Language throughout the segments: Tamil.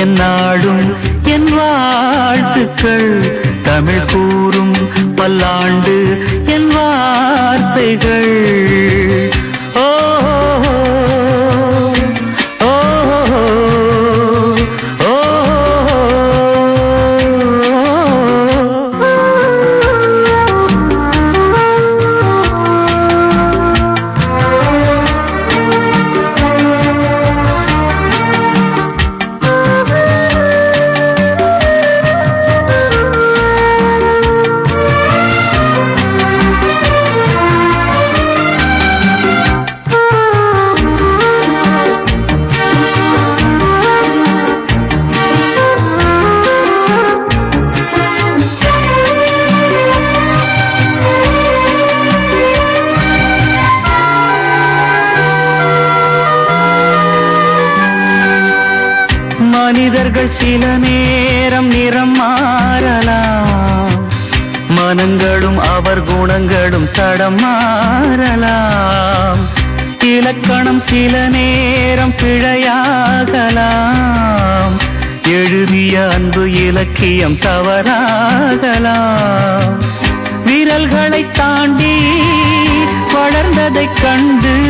என் நாடும் என் வாழ்த்துக்கள். தமிழ் கூறும் பல்லாண்டு மனிதர்கள் சில நேரம் நிறம் மாறலாம். மனங்களும் அவர் குணங்களும் தடம் மாறலாம். இலக்கணம் சில நேரம் பிழையாகலாம். எழுதிய அன்பு இலக்கியம் தவறாகலாம். விரல்களை தாண்டி வளர்ந்ததைக் கண்டு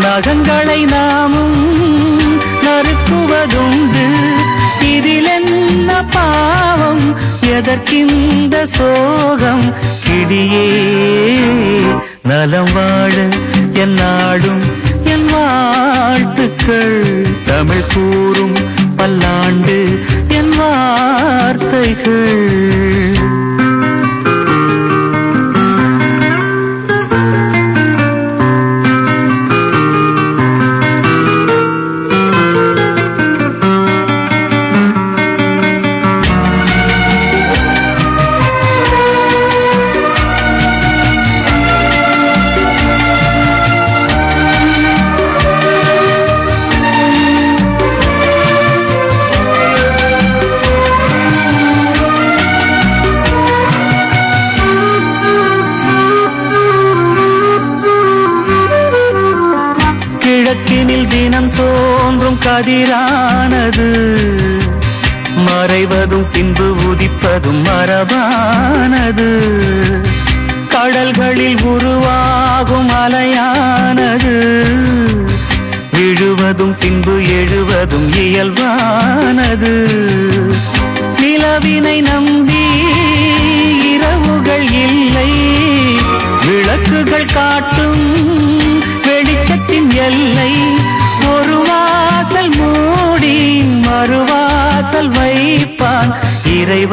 நகங்களை நாமும் நறுக்குவதும் பாவம் எதற்கிந்த சோகம்? கிடியே நலம் வாழ என் நாடும் என் வாழ்த்துக்கள். தமிழ் கூறும் பல்லாண்டு என் வார்த்தைகள். கண்ணில் தினம் தோன்றும் கதிரானது. மறைவதும் பின்பு உதிப்பதும் மரபானது. கடல்களில் உருவாகும் அலையானது. விழுவதும் பின்பு எழுவதும் இயல்பானது. நிலவினை நம்